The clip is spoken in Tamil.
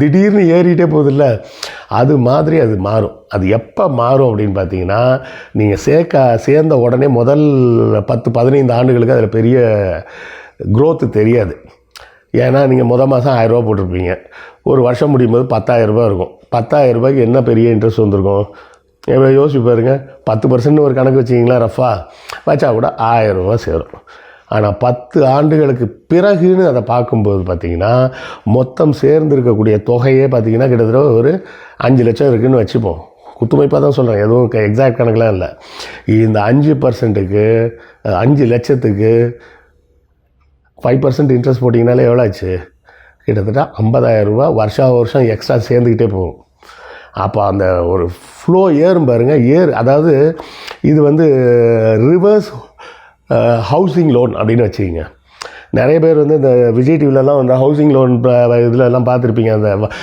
திடீர்னு ஏறிட்டே போகுதுல்ல? அது மாதிரி அது மாறும். அது எப்போ மாறும் அப்படின்னு பார்த்தீங்கன்னா நீங்கள் சேர்க்க சேர்ந்த உடனே முதல் பத்து பதினைந்து ஆண்டுகளுக்கு அதில் பெரிய க்ரோத்து தெரியாது. ஏன்னா நீங்கள் முத மாதம் ஆயிரரூபா போட்டிருப்பீங்க. ஒரு வருஷம் முடியும் போது பத்தாயிரரூபா இருக்கும். பத்தாயிரம் ரூபாய்க்கு என்ன பெரிய இன்ட்ரெஸ்ட் வந்திருக்கும்? எவ்வளோ யோசிச்சு பாருங்க. பத்து பர்சன்ட் ஒரு கணக்கு வச்சிங்களா ரஃபா வச்சா கூட ஆயிரரூபா சேரும். ஆனால் பத்து ஆண்டுகளுக்கு பிறகுன்னு அதை பார்க்கும்போது பார்த்தீங்கன்னா மொத்தம் சேர்ந்து இருக்கக்கூடிய தொகையே பார்த்தீங்கன்னா கிட்டத்தட்ட ஒரு அஞ்சு லட்சம் இருக்குதுன்னு வச்சுப்போம். குத்துமைப்பாக தான் சொல்கிறேன் எதுவும் எக்ஸாக்ட் கணக்கெலாம் இல்லை. இந்த அஞ்சு பர்சன்ட்டுக்கு அஞ்சு லட்சத்துக்கு ஃபைவ் பர்சன்ட் இன்ட்ரெஸ்ட் போட்டிங்கனாலே எவ்வளோ ஆச்சு? கிட்டத்தட்ட 50000 ரூபாய் வருஷா வருஷம் எக்ஸ்ட்ரா சேர்ந்துக்கிட்டே போகும். அப்போ அந்த ஒரு ஃப்ளோ ஏறும் பாருங்கள் ஏறு அதாவது இது வந்து ரிவர்ஸ் ஹவுசிங் லோன் அப்படின்னு வச்சுக்கிங்க. நிறைய பேர் வந்து இந்த விஜய் டிவிலலாம் வந்து ஹவுசிங் லோன் இதில் எல்லாம் பார்த்துருப்பீங்க. அந்த